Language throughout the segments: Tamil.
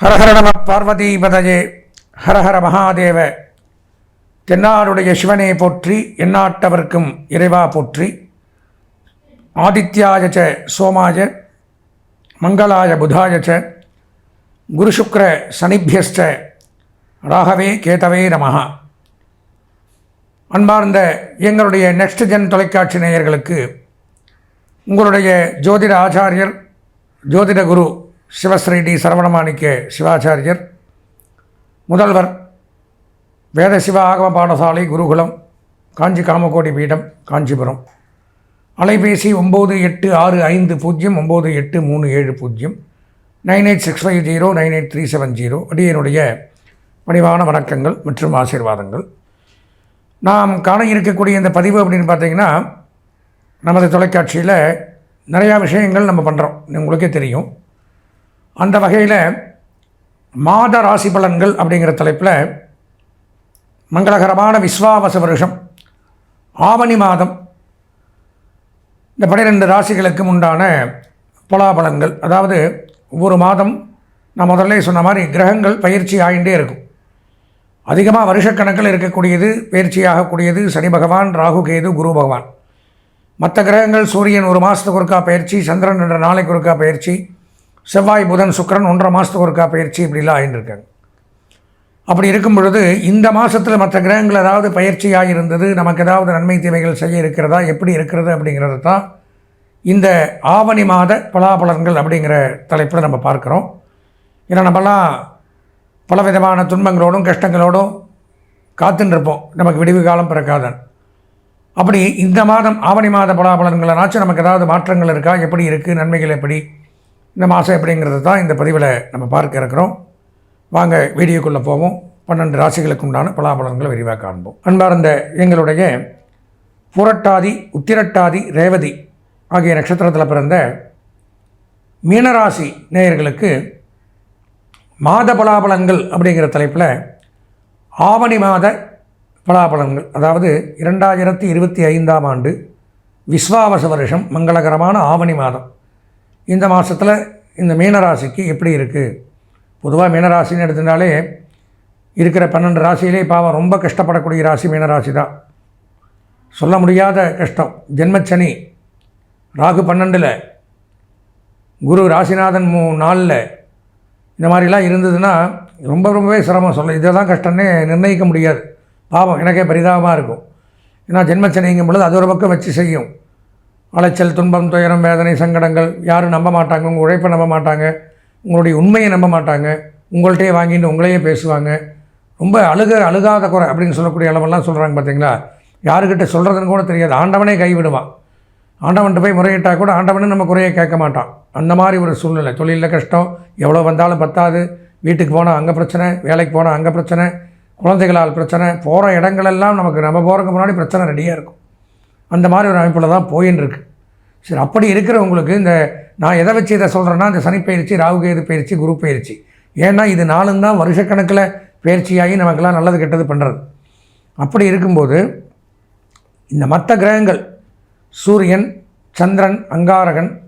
ஹரஹர நம பார்வதிபதயே ஹரஹர மகாதேவ தென்னாருடைய சிவனே போற்றி எந்நாட்டவர்க்கும் இறைவா போற்றி ஆதித்யாய ச சோமாய மங்களாய புதாய ச குருசுக்ர சனிபியஸ்ட ராகவே கேதவே நமஹ. அன்பார்ந்த எங்களுடைய நெக்ஸ்ட் ஜென் தொலைக்காட்சி நேயர்களுக்கு உங்களுடைய ஜோதிட ஆச்சாரியர் ஜோதிட குரு சிவஸ்ரீ டி சரவணமாணிக்க சிவாச்சாரியர் முதல்வர் வேத சிவ ஆகம பாடசாலை குருகுலம் காஞ்சி காமக்கோடி பீடம் காஞ்சிபுரம். அலைபேசி ஒம்பது எட்டு ஆறு ஐந்து பூஜ்ஜியம் ஒம்பது எட்டு மூணு ஏழு பூஜ்ஜியம் nine eight six five zero nine eight three seven zero. அடியனுடைய பணிவான வணக்கங்கள் மற்றும் ஆசீர்வாதங்கள். நாம் காண இருக்கக்கூடிய இந்த பதிவு அப்படின்னு பார்த்தீங்கன்னா நமது தொலைக்காட்சியில் நிறையா விஷயங்கள் நம்ம பண்ணுறோம் உங்களுக்கே தெரியும். அந்த வகையில் மாத ராசி பலன்கள் அப்படிங்கிற தலைப்பில் மங்களகரமான விஸ்வாவச வருஷம் ஆவணி மாதம் இந்த பனிரெண்டு ராசிகளுக்கும் உண்டான பலாபலங்கள் அதாவது ஒவ்வொரு மாதம் நான் முதல்ல சொன்ன மாதிரி கிரகங்கள் பயிற்சி ஆகிண்டே இருக்கும். அதிகமாக வருஷக்கணக்கில் இருக்கக்கூடியது பயிற்சியாகக்கூடியது சனி பகவான் ராகு கேது குரு பகவான். மற்ற கிரகங்கள் சூரியன் ஒரு மாதத்துக்கு ஒருக்கா பயிற்சி சந்திரன் என்ற நாளைக்கு ஒருக்கா பயிற்சி செவ்வாய் புதன் சுக்கிரன் ஒன்றரை மாதத்துக்கு ஒருக்கா பயிற்சி இப்படிலாம் ஆகிட்டு இருக்காங்க அப்படி இருக்கும் பொழுது இந்த மாதத்தில் மற்ற கிரகங்கள் ஏதாவது பயிற்சியாக இருந்தது நமக்கு ஏதாவது நன்மை தீமைகள் செய்ய இருக்கிறதா எப்படி இருக்கிறது அப்படிங்கிறது தான் இந்த ஆவணி மாத பலாபலன்கள் அப்படிங்கிற தலைப்பில் நம்ம பார்க்குறோம். ஏன்னா நம்மலாம் பலவிதமான துன்பங்களோடும் கஷ்டங்களோடும் காத்துன்னு இருப்போம் நமக்கு விடிவு காலம் பிறக்காதன். அப்படி இந்த மாதம் ஆவணி மாத பலாபலன்களனாச்சும் நமக்கு ஏதாவது மாற்றங்கள் இருக்கா? எப்படி இருக்குது நன்மைகள் எப்படி? இந்த மாதம் எப்படிங்கிறது தான் இந்த பதிவில் நம்ம பார்க்க இருக்கிறோம். வாங்க வீடியோக்குள்ளே போவோம். பன்னெண்டு ராசிகளுக்கு உண்டான பலாபலன்களை விரிவாக காண்போம். அன்பார்ந்த எங்களுடைய புரட்டாதி உத்திரட்டாதி ரேவதி ஆகிய நட்சத்திரத்தில் பிறந்த மீனராசி நேயர்களுக்கு மாத பலாபலங்கள் அப்படிங்கிற தலைப்பில் ஆவணி மாத பலாபலங்கள் அதாவது இரண்டாயிரத்தி இருபத்தி ஐந்தாம் ஆண்டு விஸ்வாவச வருஷம் மங்களகரமான ஆவணி மாதம். இந்த மாதத்தில் இந்த மீனராசிக்கு எப்படி இருக்குது பொதுவாக மீனராசின்னு எடுத்துட்டாலே இருக்கிற பன்னெண்டு ராசியிலே பாவம் ரொம்ப கஷ்டப்படக்கூடிய ராசி மீனராசி தான். சொல்ல முடியாத கஷ்டம். ஜென்மச்சனி ராகு பன்னெண்டில் குரு ராசிநாதன் மூ நாளில் இந்த மாதிரிலாம் இருந்ததுன்னா ரொம்ப ரொம்பவே சிரமம் சொல்ல. இதை தான் கஷ்டம்னே நிர்ணயிக்க முடியாது. பாவம் எனக்கே பரிதாபமாக இருக்கும். ஏன்னா ஜென்மச்சனிங்கும் பொழுது அது ஒரு பக்கம் வச்சு செய்யும். அலைச்சல் துன்பம் துயரம் வேதனை சங்கடங்கள் யாரும் நம்ப மாட்டாங்க உங்கள் உழைப்பை நம்ப மாட்டாங்க உங்களுடைய உண்மையை நம்ப மாட்டாங்க உங்கள்கிட்டயே வாங்கிட்டு உங்களையே பேசுவாங்க. ரொம்ப அழுக அழுகாத குறை அப்படின்னு சொல்லக்கூடிய அளவெல்லாம் சொல்கிறாங்க பார்த்தீங்களா யாருக்கிட்ட சொல்கிறதுன்னு கூட தெரியாது. ஆண்டவனே கைவிடுவான். ஆண்டவன்கிட்ட போய் முறையிட்டால் கூட ஆண்டவனே நம்ம குறையை கேட்க மாட்டான். அந்த மாதிரி ஒரு சூழ்நிலை. தொழிலில் கஷ்டம் எவ்வளோ வந்தாலும் பத்தாது. வீட்டுக்கு போனால் அங்கே பிரச்சனை வேலைக்கு போனால் அங்கே பிரச்சனை குழந்தைகளால் பிரச்சனை போகிற இடங்களெல்லாம் நமக்கு நம்ம போகிறதுக்கு முன்னாடி பிரச்சனை ரெடியாக இருக்கும். அந்த மாதிரி ஒரு அமைப்பில் தான் போயின்னு இருக்கு சரி அப்படி இருக்கிறவங்களுக்கு இந்த நான் எதை வச்சு இதை சொல்கிறேன்னா இந்த சனி பயிற்சி பயிற்சி குரு பயிற்சி. ஏன்னா இது நாளும் தான் வருஷக்கணக்கில் பயிற்சியாகி நமக்கெல்லாம் நல்லது கெட்டது பண்ணுறது அப்படி இருக்கும்போது இந்த மற்ற கிரகங்கள் சூரியன் சந்திரன் அங்காரகன்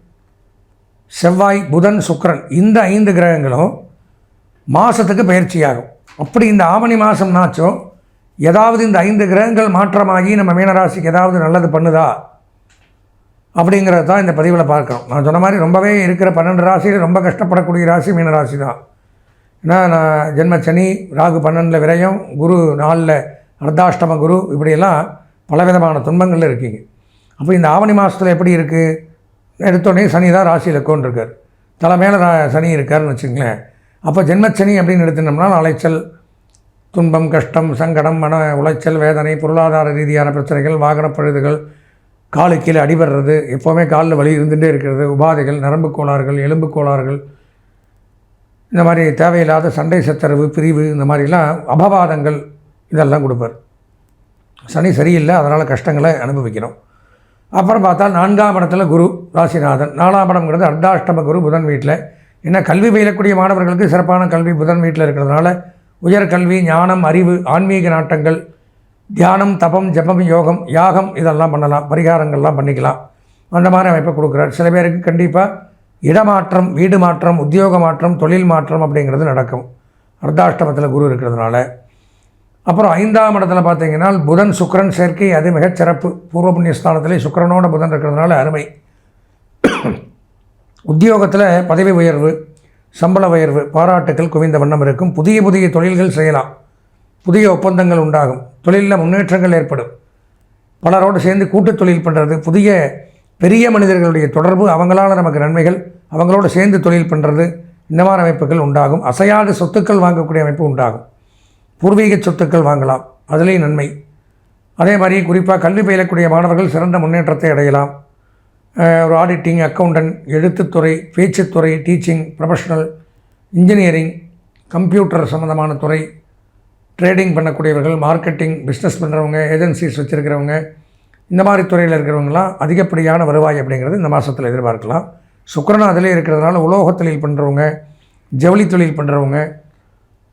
செவ்வாய் புதன் சுக்கரன் இந்த ஐந்து கிரகங்களும் மாதத்துக்கு பயிற்சியாகும். அப்படி இந்த ஆவணி மாதம்னாச்சும் ஏதாவது இந்த ஐந்து கிரகங்கள் மாற்றமாகி நம்ம மீனராசிக்கு ஏதாவது நல்லது பண்ணுதா? அப்படிங்கிறது தான் இந்த பதிவில் பார்க்குறோம். நான் சொன்ன மாதிரி ரொம்பவே இருக்கிற பன்னெண்டு ராசியில் ரொம்ப கஷ்டப்படக்கூடிய ராசி மீனராசி தான். ஏன்னா நான் ஜென்ம சனி ராகு பன்னெண்டில் விரயம் குரு நாலில் அர்த்தாஷ்டம குரு இப்படியெல்லாம் பலவிதமான துன்பங்கள் இருக்கீங்க. அப்போ இந்த ஆவணி மாதத்தில் எப்படி இருக்குது எடுத்தோடனே சனி தான் ராசியில் கொண்டிருக்கார் தலை மேலே ரா- சனி இருக்காருன்னு வச்சுங்களேன் அப்போ ஜென்மச்சனி அப்படின்னு எடுத்துனோம்னா அலைச்சல் துன்பம் கஷ்டம் சங்கடம் மன உளைச்சல் வேதனை பொருளாதார ரீதியான பிரச்சனைகள் வாகன பழுதுகள் காலு கீழே அடிபடுறது எப்போவுமே காலில் வலி இருந்துகிட்டே இருக்கிறது உபாதைகள் நரம்பு கோளாறுகள் எலும்பு கோளாறுகள் இந்த மாதிரி தேவையில்லாத சண்டை சச்சரவு பிரிவு இந்த மாதிரிலாம் அபவாதங்கள் இதெல்லாம் கொடுப்பார். சனி சரியில்லை அதனால் கஷ்டங்களை அனுபவிக்கிறோம். அப்புறம் பார்த்தா நான்காம் இடத்துல குரு ராசிநாதன். நாலாம் இடம்ங்கிறது அர்த்தாஷ்டம குரு புதன் வீட்டில். ஏன்னா கல்வி பயிலக்கூடிய மாணவர்களுக்கு சிறப்பான கல்வி புதன் வீட்டில் இருக்கிறதுனால உயர்கல்வி ஞானம் அறிவு ஆன்மீக நாட்டங்கள் தியானம் தபம் ஜபம் யோகம் யாகம் இதெல்லாம் பண்ணலாம். பரிகாரங்கள்லாம் பண்ணிக்கலாம். அந்த மாதிரி அமைப்பை கொடுக்குறார். சில பேருக்கு கண்டிப்பாக இடமாற்றம் வீடு மாற்றம் உத்தியோக மாற்றம் தொழில் மாற்றம் அப்படிங்கிறது நடக்கும். அர்த்தாஷ்டமத்தில் குரு இருக்கிறதுனால. அப்புறம் ஐந்தாம் இடத்துல பார்த்தீங்கன்னா புதன் சுக்கரன் சேர்க்கை அது மிகச்சிறப்பு பூர்வ புண்ணிய ஸ்தானத்திலே சுக்கரனோட புதன் இருக்கிறதுனால அருமை. உத்தியோகத்தில் பதவி உயர்வு சம்பள உயர்வு பாராட்டுக்கள் குவிந்த வண்ணம் இருக்கும். புதிய புதிய தொழில்கள் செய்யலாம். புதிய ஒப்பந்தங்கள் உண்டாகும். தொழிலில் முன்னேற்றங்கள் ஏற்படும். பலரோடு சேர்ந்து கூட்டுத் தொழில் பண்ணுறது புதிய பெரிய மனிதர்களுடைய தொடர்பு அவங்களால நமக்கு நன்மைகள் அவங்களோட சேர்ந்து தொழில் பண்ணுறது இந்த மாதிரி அமைப்புகள் உண்டாகும். அசையாத சொத்துக்கள் வாங்கக்கூடிய அமைப்பு உண்டாகும். பூர்வீக சொத்துக்கள் வாங்கலாம். அதுலேயும் நன்மை. அதே மாதிரி குறிப்பாக கல்வி பயிலக்கூடிய மாணவர்கள் சிறந்த முன்னேற்றத்தை அடையலாம். ஒரு ஆடிட்டிங் அக்கௌண்டன்ட் எழுத்துத்துறை பேச்சுத்துறை டீச்சிங் ப்ரொஃபஷனல் இன்ஜினியரிங் கம்ப்யூட்டர் சம்மந்தமான துறை ட்ரேடிங் பண்ணக்கூடியவர்கள் மார்க்கெட்டிங் பிஸ்னஸ் பண்ணுறவங்க ஏஜென்சிஸ் வச்சுருக்கிறவங்க இந்த மாதிரி துறையில் இருக்கிறவங்களாம் அதிகப்படியான வருவாய் அப்படிங்கிறது இந்த மாதத்தில் எதிர்பார்க்கலாம். சுக்கரன் அதிலே இருக்கிறதுனால உலோக தொழில் பண்ணுறவங்க ஜவுளி தொழில் பண்ணுறவங்க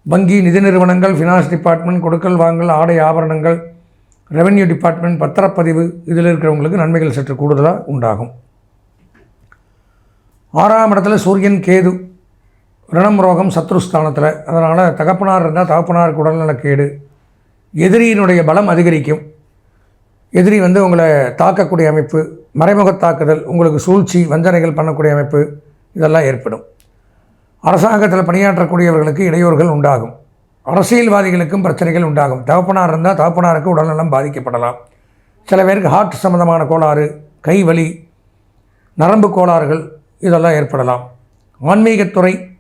வங்கி நிதி நிறுவனங்கள் ஃபினான்ஸ் டிபார்ட்மெண்ட் கொடுக்கல் வாங்கல் ஆடை ஆபரணங்கள் ரெவென்யூ டிபார்ட்மெண்ட் பத்திரப்பதிவு இதில் இருக்கிறவங்களுக்கு நன்மைகள் சற்று கூடுதலாக உண்டாகும். ஆறாம் இடத்துல சூரியன் கேது. ரணம் ரோகம் சத்ருஸ்தானத்தில் அதனால் தகப்பனார் இருந்தால் தகப்பனாருக்கு உடல்நலக்கேடு எதிரியினுடைய பலம் அதிகரிக்கும். எதிரி வந்து உங்களை தாக்கக்கூடிய அமைப்பு மறைமுக தாக்குதல் உங்களுக்கு சூழ்ச்சி வஞ்சனைகள் பண்ணக்கூடிய அமைப்பு இதெல்லாம் ஏற்படும். அரசாங்கத்தில் பணியாற்றக்கூடியவர்களுக்கு இடையூறுகள் உண்டாகும். அரசியல்வாதிகளுக்கும் பிரச்சனைகள் உண்டாகும். தகப்பனார் இருந்தால் தகப்பனாருக்கு உடல்நலம் பாதிக்கப்படலாம். சில பேருக்கு ஹார்ட் சம்மந்தமான கோளாறு கை வலி நரம்பு கோளாறுகள் இதெல்லாம் ஏற்படலாம். ஆன்மீகத்துறை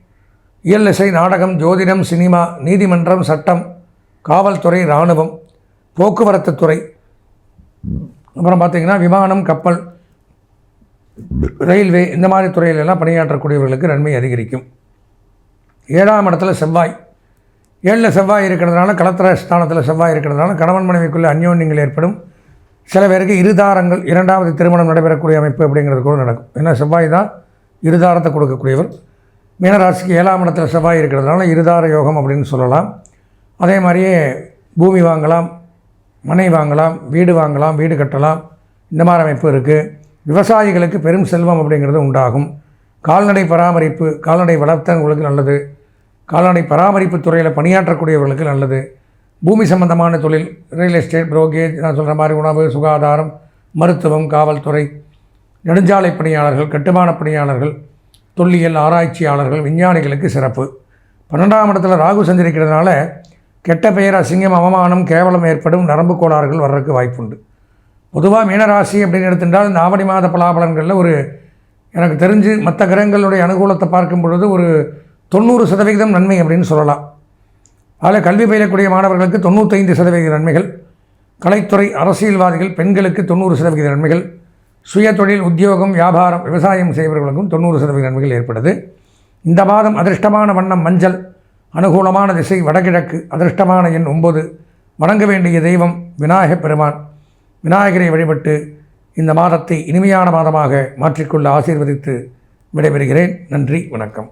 இயல் இசை நாடகம் ஜோதிடம் சினிமா நீதிமன்றம் சட்டம் காவல்துறை இராணுவம் போக்குவரத்து துறை. அப்புறம் பார்த்திங்கன்னா விமானம் கப்பல் ரயில்வே இந்த மாதிரி துறையிலெல்லாம் பணியாற்றக்கூடியவர்களுக்கு நன்மை அதிகரிக்கும். ஏழாம் இடத்துல செவ்வாய். ஏழில் செவ்வாய் இருக்கிறதுனால கலத்திர ஸ்தானத்தில் செவ்வாய் இருக்கிறதுனால கணவன் மனைவிக்குள்ளே அந்யோன்யங்கள் ஏற்படும். சில பேருக்கு இருதாரங்கள் இரண்டாவது திருமணம் நடைபெறக்கூடிய அமைப்பு அப்படிங்கிறது கூட நடக்கும். ஏன்னா செவ்வாய் தான் இருதாரத்தை கொடுக்கக்கூடியவர். மீனராசிக்கு ஏழாம் இடத்துல செவ்வாய் இருக்கிறதுனால இருதார யோகம் அப்படின்னு சொல்லலாம். அதே மாதிரியே பூமி வாங்கலாம் மனை வாங்கலாம் வீடு வாங்கலாம் வீடு கட்டலாம். இந்த மாதிரி அமைப்பு இருக்குது விவசாயிகளுக்கு பெரும் செல்வம் அப்படிங்கிறது உண்டாகும். கால்நடை பராமரிப்பு கால்நடை வளர்த்தவங்களுக்கு நல்லது. கால்நடை பராமரிப்பு துறையில் பணியாற்றக்கூடியவர்களுக்கு நல்லது. பூமி சம்பந்தமான தொழில் ரியல் எஸ்டேட் புரோக்கேஜ் நான் சொல்கிற மாதிரி உணவு சுகாதாரம் மருத்துவம் காவல்துறை நெடுஞ்சாலை பணியாளர்கள் கட்டுமான பணியாளர்கள் தொல்லியல் ஆராய்ச்சியாளர்கள் விஞ்ஞானிகளுக்கு சிறப்பு. பன்னெண்டாம் இடத்துல ராகு சந்திருக்கிறதுனால கெட்ட பெயர் அசிங்கம் அவமானம் கேவலம் ஏற்படும் நரம்பு கோளாறுகள் வர்றதுக்கு வாய்ப்புண்டு. பொதுவாக மீனராசி அப்படின்னு எடுத்துட்டால் இந்த ஆவணி மாத பலாபலன்களில் ஒரு எனக்கு தெரிஞ்சு மற்ற கிரகங்களுடைய அனுகூலத்தை பார்க்கும் பொழுது ஒரு தொண்ணூறு சதவிகிதம் நன்மை அப்படின்னு சொல்லலாம். அதில் கல்வி பயிலக்கூடிய மாணவர்களுக்கு தொண்ணூத்தைந்து சதவிகித நன்மைகள் கலைத்துறை அரசியல்வாதிகள் பெண்களுக்கு தொண்ணூறு சதவிகித நன்மைகள் சுய தொழில் உத்தியோகம் வியாபாரம் விவசாயம் செய்பவர்களுக்கும் தொண்ணூறு சதவீத நன்மைகள் ஏற்படுது. இந்த மாதம் அதிர்ஷ்டமான வண்ணம் மஞ்சள் அனுகூலமான திசை வடகிழக்கு அதிர்ஷ்டமான எண் ஒம்பது வணங்க வேண்டிய தெய்வம் விநாயகப் பெருமான். விநாயகரை வழிபட்டு இந்த மாதத்தை இனிமையான மாதமாக மாற்றிக்கொள்ள ஆசீர்வதித்து விடைபெறுகிறேன். நன்றி வணக்கம்.